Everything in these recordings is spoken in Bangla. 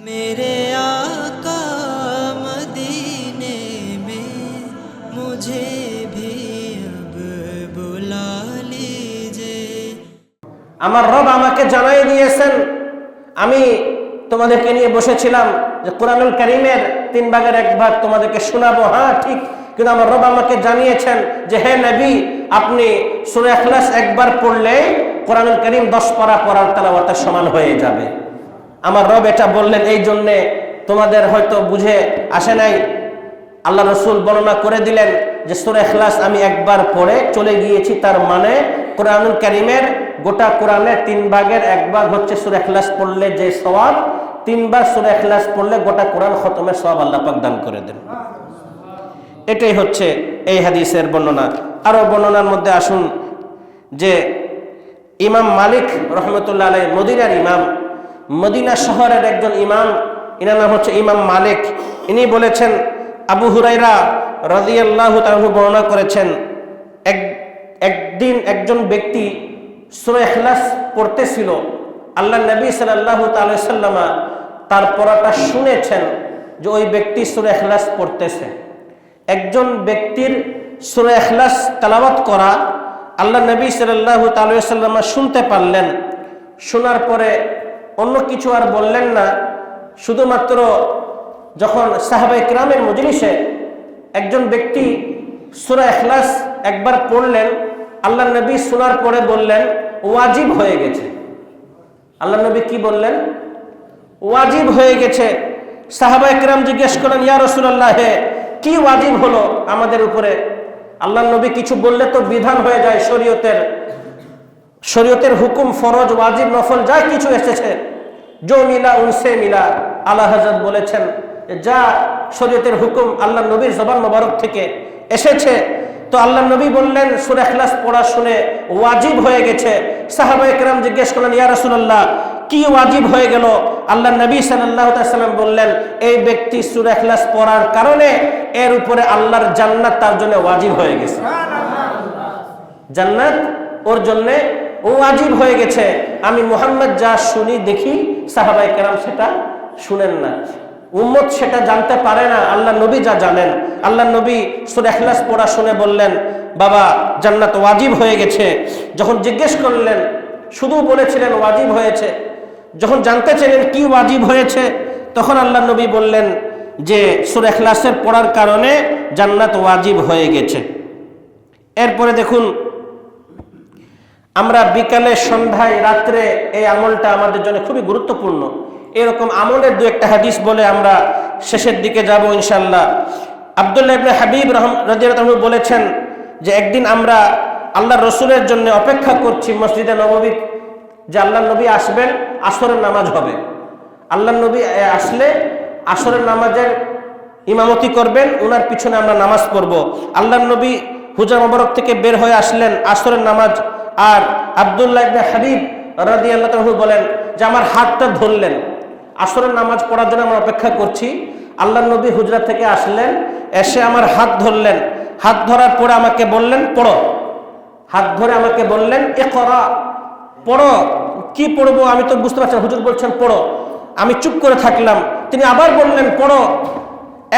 मेरे आका मदीने में मुझे भी अब बुला लीजिए আমার রব আমাকে জানাই দিয়েছেন আমি তোমাদেরকে নিয়ে বসেছিলাম যে কোরআনুল করিমের তিন ভাগের এক ভাগ তোমাদেরকে শোনাবো হ্যাঁ ঠিক কিন্তু আমার রব আমাকে জানিয়েছেন যে হে নবী আপনি সুরে এখলাস একবার পড়লে কোরআনুল করিম দশ পারা পড়ার তেলাওয়াতের সমান হয়ে যাবে আমার রব এটা বললেন এই জন্যে তোমাদের হয়তো বুঝে আসে নাই। আল্লাহ রসুল বর্ণনা করে দিলেন যে সুরে এখলাস আমি একবার পড়ে চলে গিয়েছি, তার মানে কোরআনুল করিমের গোটা কোরআনের তিন ভাগের এক ভাগ হচ্ছে সুরে এখলাস পড়লে যে সওয়াব, তিনবার সুরে এখলাস পড়লে গোটা কোরআন খতমের সওয়াব আল্লাহ পাক দান করে দেন। এটাই হচ্ছে এই হাদিসের বর্ণনা। আরও বর্ণনার মধ্যে আসুন যে ইমাম মালিক রহমতুল্লাহ আলাই মদিনার ইমাম মদিনা শহরের একজন ইমাম, ইনার নাম হচ্ছে ইমাম মালিক। ইনি বলেছেন, আবু হুরাইরা রাদিয়াল্লাহু তাআলা বর্ণনা করেছেন, এক, একদিন একজন ব্যক্তি সূরা ইখলাস পড়তেছিল। আল্লাহ নবী সাল্লাল্লাহু তাআলা সাল্লামা তার পড়াটা শুনেছেন যে ওই ব্যক্তি সূরা ইখলাস পড়তেছে। একজন ব্যক্তির সূরা ইখলাস তেলাওয়াত করা আল্লাহ নবী সাল্লাল্লাহু তাআলা সাল্লামা শুনতে পারলেন। শোনার পরে অন্য কিছু আর বললেন না। শুধুমাত্র যখন সাহাবাই ক্রামের মজলিসে একজন ব্যক্তি সুরা এখলাস একবার পড়লেন আল্লাহ নবী শোনার পরে বললেন, ওয়াজিব হয়ে গেছে। আল্লাহ নবী কি বললেন? ওয়াজিব হয়ে গেছে। সাহাবা একরাম জিজ্ঞেস করেন ইয়া রসুল্লাহ হে কি ওয়াজিব হলো আমাদের উপরে? আল্লাহ নবী কিছু বললে তো বিধান হয়ে যায় শরীয়তের। শরীয়তের হুকুম ফরজ ওয়াজিব নফল যা কিছু এসেছে জো মিলা উনসে মিলা আল্লাহ হজরত বলেছেন যা শরীয়তের হুকুম আল্লাহ নবীর জবান মোবারক থেকে এসেছে তো আল্লাহ নবী বললেন সুরে খ্লাস পড়া শুনে ওয়াজিব হয়ে গেছে। সাহাবা একরাম জিজ্ঞেস করলেন ইয়া রাসূলুল্লাহ কি ওয়াজিব হয়ে গেল? আল্লাহ নবী সাল্লাম বললেন এই ব্যক্তি সুরে খ্লাস পড়ার কারণে এর উপরে আল্লাহর জান্নাত তার জন্য ওয়াজিব হয়ে গেছে। জান্নাত ওর জন্যে ও ওয়াজিব হয়ে গেছে। আমি মোহাম্মদ যা শুনি, দেখি সাহাবাই কেরাম সেটা শুনেন না। উম্মত সেটা জানতে পারে না, আল্লাহ নবী যা জানেন। আল্লাহ নবী সুর এখলাস পড়া শুনে বললেন, বাবা, জান্নাত ওয়াজিব হয়ে গেছে। যখন জিজ্ঞেস করলেন, শুধু বলেছিলেন ওয়াজিব হয়েছে। যখন জানতে চাইলেন কি ওয়াজিব হয়েছে, তখন আল্লাহ নবী বললেন যে, সুর এখলাসের পড়ার কারণে জান্নাত ওয়াজিব হয়ে গেছে। এরপরে দেখুন আমরা বিকালে, সন্ধ্যায়, রাত্রে এই আমলটা আমাদের জন্য খুবই গুরুত্বপূর্ণ। এরকম আমলের দু একটা হাদিস বলে আমরা শেষের দিকে যাব ইনশাল্লাহ আবদুল্লাহ হাবিব রহম রাজিয়াত বলেছেন যে একদিন আমরা আল্লাহ রসুলের জন্য অপেক্ষা করছি মসজিদে নববী, যে আল্লাহ নবী আসবেন, আসরের নামাজ হবে। আল্লাহ নবী আসলে আসরের নামাজের ইমামতি করবেন ওনার পিছনে আমরা নামাজ পড়ব। আল্লাহ নবী হুজা মোবারক থেকে বের হয়ে আসলেন, আসরের নামাজ আর আবদুল্লাহ ইবনে হাবিব রাদি আল্লাহ বলেন যে আমার হাতটা ধরলেন। আসরের নামাজ পড়ার জন্য আমরা অপেক্ষা করছি। আল্লাহ নবী হুজরা থেকে আসলেন, এসে আমার হাত ধরলেন। হাত ধরার পরে আমাকে বললেন, পড়ো। হাত ধরে আমাকে বললেন এ করা পড়ো। কি পড়ব আমি তো বুঝতে পারছি হুজুর বলছেন, পড়ো। আমি চুপ করে থাকলাম। তিনি আবার বললেন, পড়ো।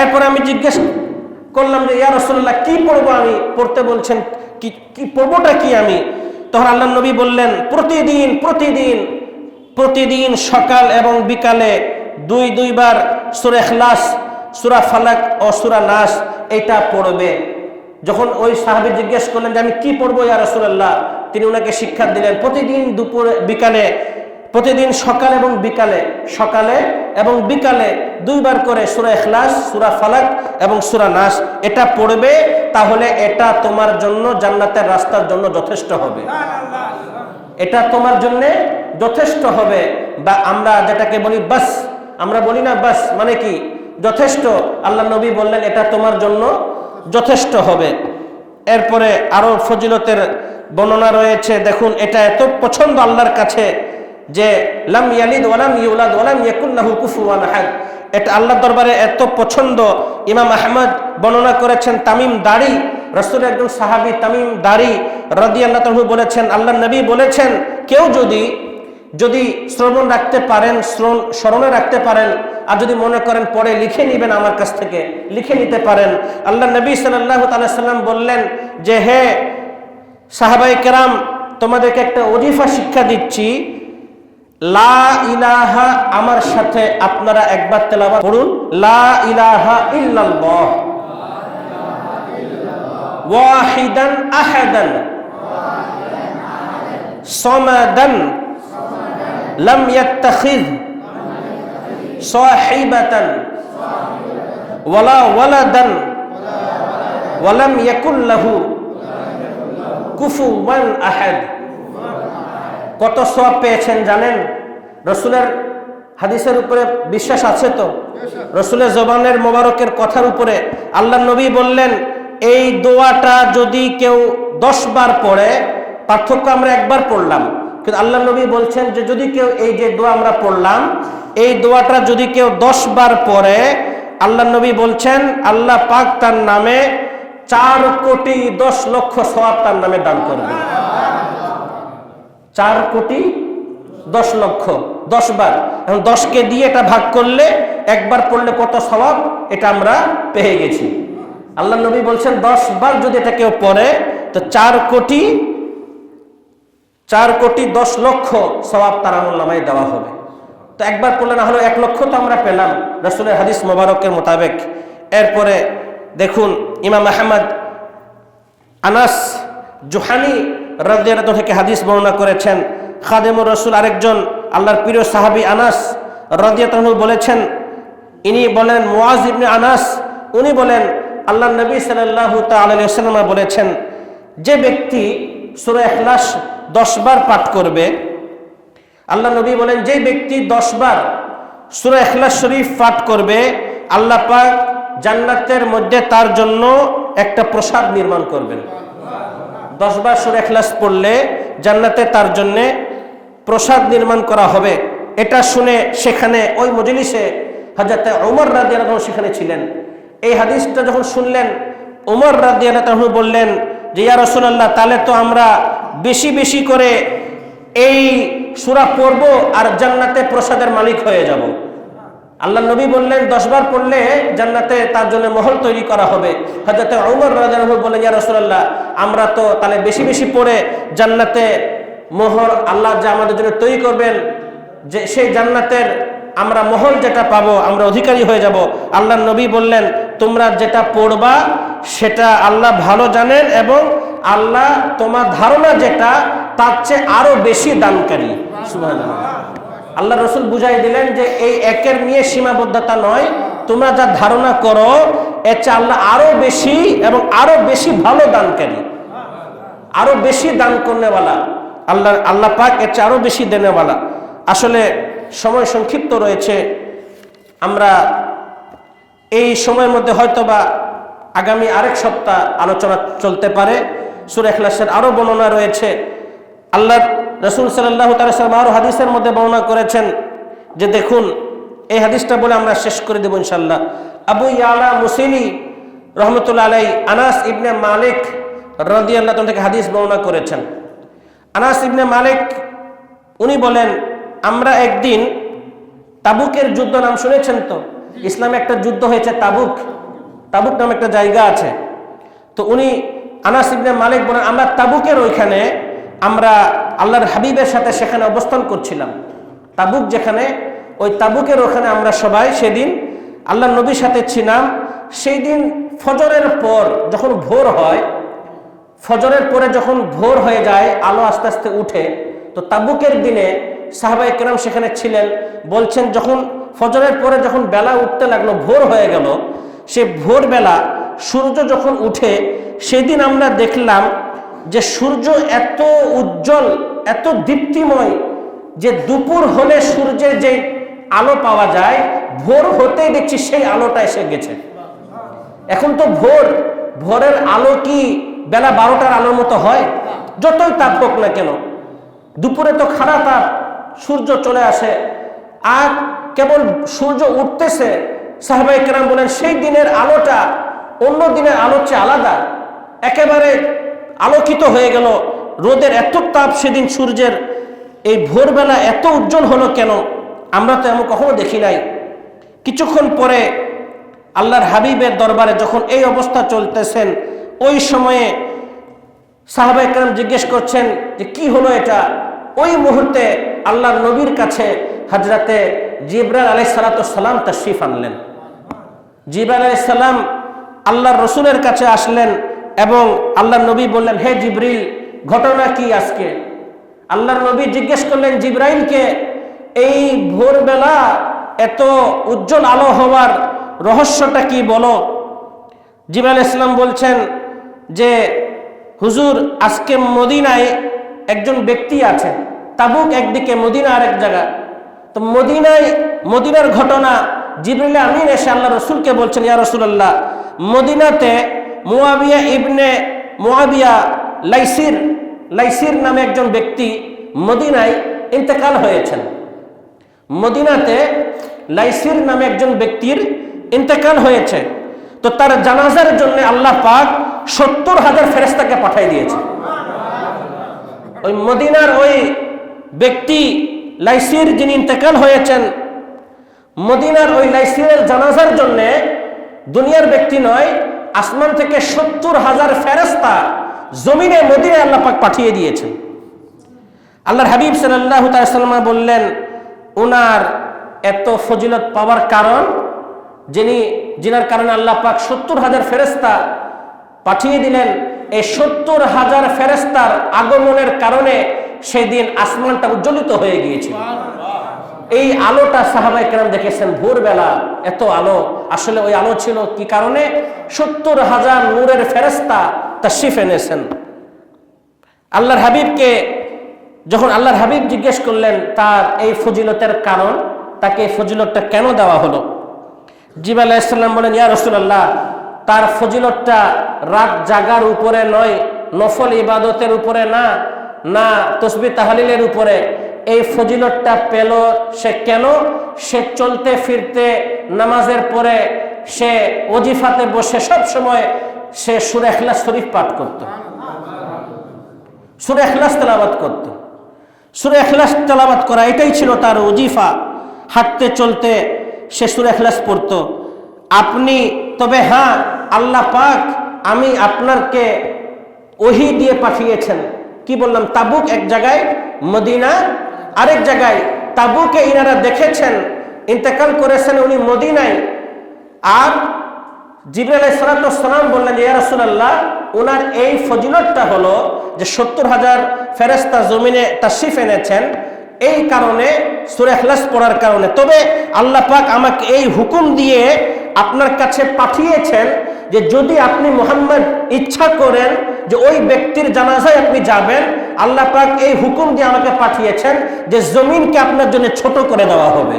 এরপরে আমি জিজ্ঞেস করলাম যে, ইয়া রসল্লাহ কি পড়ব আমি? পড়তে বলছেন, কি কি পড়বোটা কি আমি? তখন আল্লাহ নবী বললেন, প্রতিদিন প্রতিদিন প্রতিদিন সকাল এবং বিকালে দুই, দুইবার সুরে খ্লাস সুরা ফালাক ও সুরা নাস এটা পড়বে। যখন ওই সাহাবি জিজ্ঞেস করলেন যে, আমি কি পড়ব ইয়া রসুল্লাহ তিনি ওনাকে শিক্ষা দিলেন, প্রতিদিন দুপুরে, বিকালে প্রতিদিন সকাল এবং বিকালে, সকালে এবং বিকালে দুইবার করে সুরা এখলাস সুরা ফালাক এবং সুরা নাস, এটা পড়বে, তাহলে এটা তোমার জন্য জান্নাতের রাস্তার জন্য যথেষ্ট হবে। এটা তোমার জন্য যথেষ্ট হবে। বা আমরা যেটাকে বলি বাস, আমরা বলি না বাস মানে কি? যথেষ্ট। আল্লাহ নবী বললেন, এটা তোমার জন্য যথেষ্ট হবে। এরপরে আরও ফজিলতের বর্ণনা রয়েছে, দেখুন, এটা এত পছন্দ আল্লাহর কাছে যে লাম ইয়ালিদ ওয়ালাম ইউলাদ ওয়ালাম ইয়াকুল্লাহু কুফুয়ান আহাদ। এটা আল্লাহ দরবারে এত পছন্দ। ইমাম আহমদ বর্ণনা করেছেন তামিম দাড়ি। রসুল একজন সাহাবী তামিম দাড়ি রাদি আল্লাহ বলেছেন আল্লাহ নবী বলেছেন, কেউ যদি যদি শ্রবণ রাখতে পারেন শ্রণ- স্মরণে রাখতে পারেন, আর যদি মনে করেন পরে লিখে নেবেন আমার কাছ থেকে, লিখে নিতে পারেন। আল্লাহ নবী সাল্লাহ সাল্লাম বললেন যে, হে সাহাবাই কেরাম, তোমাদেরকে একটা অজিফা শিক্ষা দিচ্ছি লা ইলাহা আমার সাথে আপনারা একবার তেলাওয়াত পড়ুন লা ইলাহা ইল্লাল্লাহ। ওয়াহিদান আহাদান। সমাদান। লাম ইয়াত্তাখিয। সাহিবাতান। ওয়ালা ওয়ালাদান। ওয়ালাম ইয়াকুল লাহু। কুফুওয়ান আহাদ। কত সব পেয়েছেন জানেন? রসুলের হাদিসের উপরে বিশ্বাস আছে তো? রসুলের জবানের মোবারকের কথার উপরে আল্লাহ নবী বললেন, এই দোয়াটা যদি কেউ দশ বার পড়ে, পার্থক্য আমরা একবার পড়লাম। কিন্তু আল্লাহ নবী বলছেন যে, যদি কেউ এই যে দোয়া আমরা পড়লাম, এই দোয়াটা যদি কেউ দশ বার পড়ে, আল্লাহ নবী বলছেন, আল্লাহ পাক তার নামে চার কোটি দশ লক্ষ সওয়াব তার নামে দান করবে চার কোটি দশ লক্ষ, দশ বার। এখন দশকে দিয়ে এটা ভাগ করলে, একবার পড়লে কত স্বভাব এটা আমরা পেয়ে গেছি। আল্লাহ নবী বলছেন, দশ বার যদি এটা কেউ পড়ে, তো চার কোটি চার কোটি দশ লক্ষ স্বভাব তার আমল দেওয়া হবে। তো একবার পড়লে না হলো এক লক্ষ তো আমরা পেলাম। রসুলের হাদিস মোবারকের মোতাবেক। এরপরে দেখুন, ইমাম আহমদ, আনাস, জোহানি রাজিয়াত থেকে হাদিস বর্ণনা করেছেন। খাদেমুর রসুল আরেকজন, আল্লাহর প্রিয় সাহাবি আনাস রাজিয়াত বলেছেন, ইনি বলেন, মুআজ ইবনে আনাস, উনি বলেন আল্লাহ নবী আলাইহি ওয়াসাল্লাম বলেছেন, যে ব্যক্তি সূরা ইখলাস 10 বার পাঠ করবে আল্লাহ নবী বলেন যে ব্যক্তি 10 বার সূরা ইখলাস শরীফ পাঠ করবে, আল্লাহ পাক জান্নাতের মধ্যে তার জন্য একটা প্রসাদ নির্মাণ করবেন। দশ বার সুর এখলাস পড়লে জান্নাতে তার জন্যে প্রসাদ নির্মাণ করা হবে। এটা শুনে সেখানে ওই মজলিসে হাজাতে ওমর রাদিয়াল সেখানে ছিলেন। এই হাদিসটা যখন শুনলেন ওমর রাদিয়াল বললেন যে, ইয়া রসুলাল্লাহ, তাহলে তো আমরা বেশি বেশি করে এই সুরা পড়ব আর জান্নাতে প্রসাদের মালিক হয়ে যাব। আল্লাহ নবী বললেন দশবার পড়লে জান্নাতে তার জন্য মহল তৈরি করা হবে। হজরত উমর রাজানহু বললেন, ইয়া রাসূলুল্লাহ আমরা তো তাহলে বেশি বেশি পড়ে জান্নাতে মোহর আল্লাহ যা আমাদের জন্য তৈরি করবেন, যে সেই জান্নাতের আমরা মহল যেটা পাবো, আমরা অধিকারী হয়ে যাব। আল্লাহ নবী বললেন, তোমরা যেটা পড়বা, সেটা আল্লাহ ভালো জানেন এবং আল্লাহ তোমার ধারণা যেটা, তার চেয়ে আরও বেশি দানকারী। আল্লাহ রসুল বুঝাই দিলেন যে এই একের নিয়ে সীমাবদ্ধতা নয়। তোমরা যা ধারণা করো এর চেয়ে আল্লাহ আরও বেশি এবং আরও বেশি ভালো দানকারী আরও বেশি দান করনেওয়ালা। আল্লাহ আল্লাহ পাক এর চেয়ে আরও বেশি দেনেওয়ালা। আসলে সময় সংক্ষিপ্ত রয়েছে। আমরা এই সময়ের মধ্যে হয়তোবা আগামী আরেক সপ্তাহ আলোচনা চলতে পারে। সুর এখলাসের আরও বর্ণনা রয়েছে। আল্লাহ রসুল সাল্লাহ তালাম আরও হাদিসের মধ্যে বর্ণনা করেছেন যে দেখুন, এই হাদিসটা বলে আমরা শেষ করে দেবো ইনশাল্লাহ আবু ইয়ালা মুসিলি রহমতুল্লা আলাই আনাস ইবনে মালিক রদি আল্লাহ থেকে হাদিস বর্ণনা করেছেন। আনাস ইবনে মালিক, উনি বলেন, আমরা একদিন তাবুকের যুদ্ধ নাম শুনেছেন তো? ইসলামে একটা যুদ্ধ হয়েছে তাবুক। তাবুক নামে একটা জায়গা আছে। তো উনি আনাস ইবনে মালিক বলেন, আমরা তাবুকের ওইখানে, আমরা আল্লাহর হাবিবের সাথে সেখানে অবস্থান করছিলাম। তাবুক যেখানে, ওই তাবুকের ওখানে আমরা সবাই সেদিন আল্লাহ নবীর সাথে ছিলাম। সেই দিন ফজরের পর যখন ভোর হয়, ফজরের পরে যখন ভোর হয়ে যায়, আলো আস্তে আস্তে উঠে, তো তাবুকের দিনে সাহাবাই কেরাম সেখানে ছিলেন। বলছেন, যখন ফজরের পরে যখন বেলা উঠতে লাগল, ভোর হয়ে গেল, সে ভোরবেলা সূর্য যখন উঠে, সেদিন আমরা দেখলাম যে সূর্য এত উজ্জ্বল, এত দীপ্তিময় যে দুপুর হলে সূর্যের যে আলো পাওয়া যায় ভোর হতেই দেখছি সেই আলোটা এসে গেছে। এখন তো ভোর, ভোরের আলো কি বেলা বারোটার আলোর মতো হয়? যতই তাপ হোক না কেন, দুপুরে তো খাড়া তাপ, সূর্য চলে আসে। আর কেবল সূর্য উঠতেছে সাহবাই কেরাম বলেন, সেই দিনের আলোটা অন্য দিনের আলোর চেয়ে আলাদা। একেবারে আলোকিত হয়ে গেল, রোদের এত তাপ সেদিন সূর্যের, এই ভোরবেলা এত উজ্জ্বল হলো কেন? আমরা তো এমন কখনো দেখি নাই। কিছুক্ষণ পরে আল্লাহর হাবিবের দরবারে যখন এই অবস্থা চলতেছেন, ওই সময়ে সাহাবা একরাম জিজ্ঞেস করছেন যে কি হলো এটা? ওই মুহূর্তে আল্লাহর নবীর কাছে হাজরাতে জিব্রাল আলাই সালাম তশরিফ আনলেন। জিব্রাল আলাই সালাম আল্লাহর রসুলের কাছে আসলেন এবং আল্লাহর নবী বললেন, হে জিব্রিল, ঘটনা কি আজকে? আল্লাহর নবী জিজ্ঞেস করলেন, জিব্রাইলকে, এই ভোরবেলা এত উজ্জ্বল আলো হওয়ার রহস্যটা কি বলো? জিবাল ইসলাম বলছেন যে, হুজুর, আজকে মদিনায় একজন ব্যক্তি আছে, তাবুক একদিকে, মদিনা আরেক জায়গা। তো মদিনায়, মদিনার ঘটনা জিবরিল আমিন এসে আল্লাহ রসুলকে বলছেন, ইয়া রসুল্লাহ মদিনাতে মুয়াবিয়া ইবনে মুয়াবিয়া লাইসির লাইসির নামে একজন ব্যক্তি মদিনায় ইন্তেকাল হয়েছেন। মদিনাতে লাইসির নামে একজন ব্যক্তির ইন্তেকাল হয়েছে। তো তার জানাজার জন্য আল্লাহ পাক সত্তর হাজার ফেরেস্তাকে পাঠিয়ে দিয়েছে। ওই মদিনার ওই ব্যক্তি লাইসির যিনি ইন্তেকাল হয়েছেন, মদিনার ওই লাইসিরের জানাজার জন্য দুনিয়ার ব্যক্তি নয়, আসমান থেকে সত্তর হাজার ফেরেস্তা জমিনে মদিনায় আল্লাহ পাক পাঠিয়ে দিয়েছেন। আল্লাহর হাবিব সাল্লাহ তাল্লামা বললেন ওনার এত ফজিলত পাওয়ার কারণ, যিনি, যিনার কারণে আল্লাহ পাক সত্তর হাজার ফেরেস্তা পাঠিয়ে দিলেন, এই সত্তর হাজার ফেরেস্তার আগমনের কারণে সেদিন আসমানটা উজ্জ্বলিত হয়ে গিয়েছিল। এই আলোটা সাহাবাই কেরাম দেখেছেন ভোরবেলা, এত আলো। আসলে ওই আলো ছিল কি কারণে? সত্তর হাজার নূরের ফেরেস্তা তা শিফ এনেছেন। আল্লাহর হাবিবকে যখন আল্লাহর হাবিব জিজ্ঞেস করলেন, তার এই ফজিলতের কারণ? তাকে ফজিলতটা কেন দেওয়া হলো? জিব আলাইসাল্লাম বলেন, ইয়া রসুল্লাহ তার ফজিলতটা রাত জাগার উপরে নয়, নফল ইবাদতের উপরে না না তসবি তাহলিলের উপরে। এই ফজিলতটা পেল সে কেন? সে চলতে ফিরতে নামাজের পরে, সে অজিফাতে বসে সব সময় সে সুরেখলা শরীফ পাঠ করত। সুরে এখলাস তেলাবাত করত। সুরে এখলাস তেলাবাত করা, এটাই ছিল তার অজিফা হাঁটতে, চলতে সে সুরে এখলাস পড়তো। আপনি, তবে হ্যাঁ আল্লাহ পাক আমি আপনারকে ওহি দিয়ে পাঠিয়েছেন। কি বললাম? তাবুক এক জায়গায়, মদিনা আরেক জায়গায়। তাবুকে ইনারা দেখেছেন, ইন্তেকাল করেছেন উনি মদিনায়। আর জিবরাল সালাম বললেন যে রাসূলুল্লাহ ওনার এই ফজিলতটা হলো যে সত্তর হাজার ফেরেস্তা জমিনে তাশরিফ এনেছেন। এই কারণে সুরে এখলাস পড়ার কারণে। তবে আল্লাহ পাক আমাকে এই হুকুম দিয়ে আপনার কাছে পাঠিয়েছেন যে যদি আপনি মোহাম্মদ ইচ্ছা করেন যে ওই ব্যক্তির জানাজায় আপনি যাবেন আল্লাহ পাক এই হুকুম দিয়ে আমাকে পাঠিয়েছেন যে জমিনকে আপনার জন্য ছোট করে দেওয়া হবে।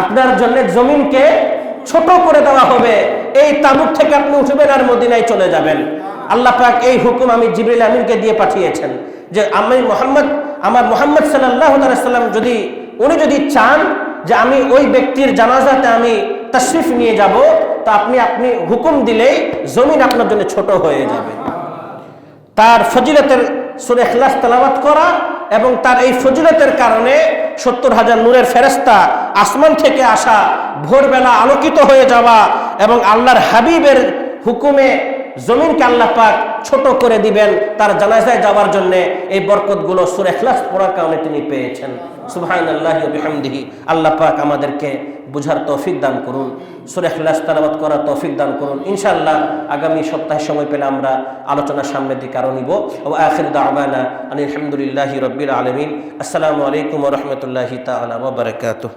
আপনার জন্য জমিনকে ছোট করে দেওয়া হবে। এই তাবুক থেকে আপনি উঠবেন আর মদিনায় চলে যাবেন। আল্লাহ পাক এই হুকুম আমি জিবরিল আমিনকে দিয়ে পাঠিয়েছেন যে আমি মোহাম্মদ, আমার মোহাম্মদ সাল্লাহ সাল্লাম যদি, উনি যদি চান যে আমি ওই ব্যক্তির জানাজাতে আমি তশরিফ নিয়ে যাব, তো আপনি আপনি হুকুম দিলেই জমিন আপনার জন্য ছোট হয়ে যাবে। তার ফজিলতের সুরে খিলাস তেলাবাত করা এবং তার এই ফজিলতের কারণে সত্তর হাজার নূরের ফেরেস্তা আসমান থেকে আসা ভোরবেলা আলোকিত হয়ে যাওয়া এবং আল্লাহর হাবিবের হুকুমে জমিনকে আল্লাহ পাক ছোট করে দিবেন তার জানাজায় যাওয়ার জন্য এই বরকতগুলো সুরে খিলাস পড়ার কারণে তিনি পেয়েছেন। সুবহান আল্লাহ আল্লাহ পাক আমাদেরকে বুঝার তৌফিক দান করুন, সুরে খিলাস তালাবাত করার তৌফিক দান করুন। ইনশাআল্লাহ আগামী সপ্তাহে সময় পেলে আমরা আলোচনার সামনের দিকে আরও নিব। ও আখির দাওয়ানা আলহামদুলিল্লাহি রব্বিল আলমিন। আসসালামু আলাইকুম রহমতুল্লাহি তালা বারকাতুহ।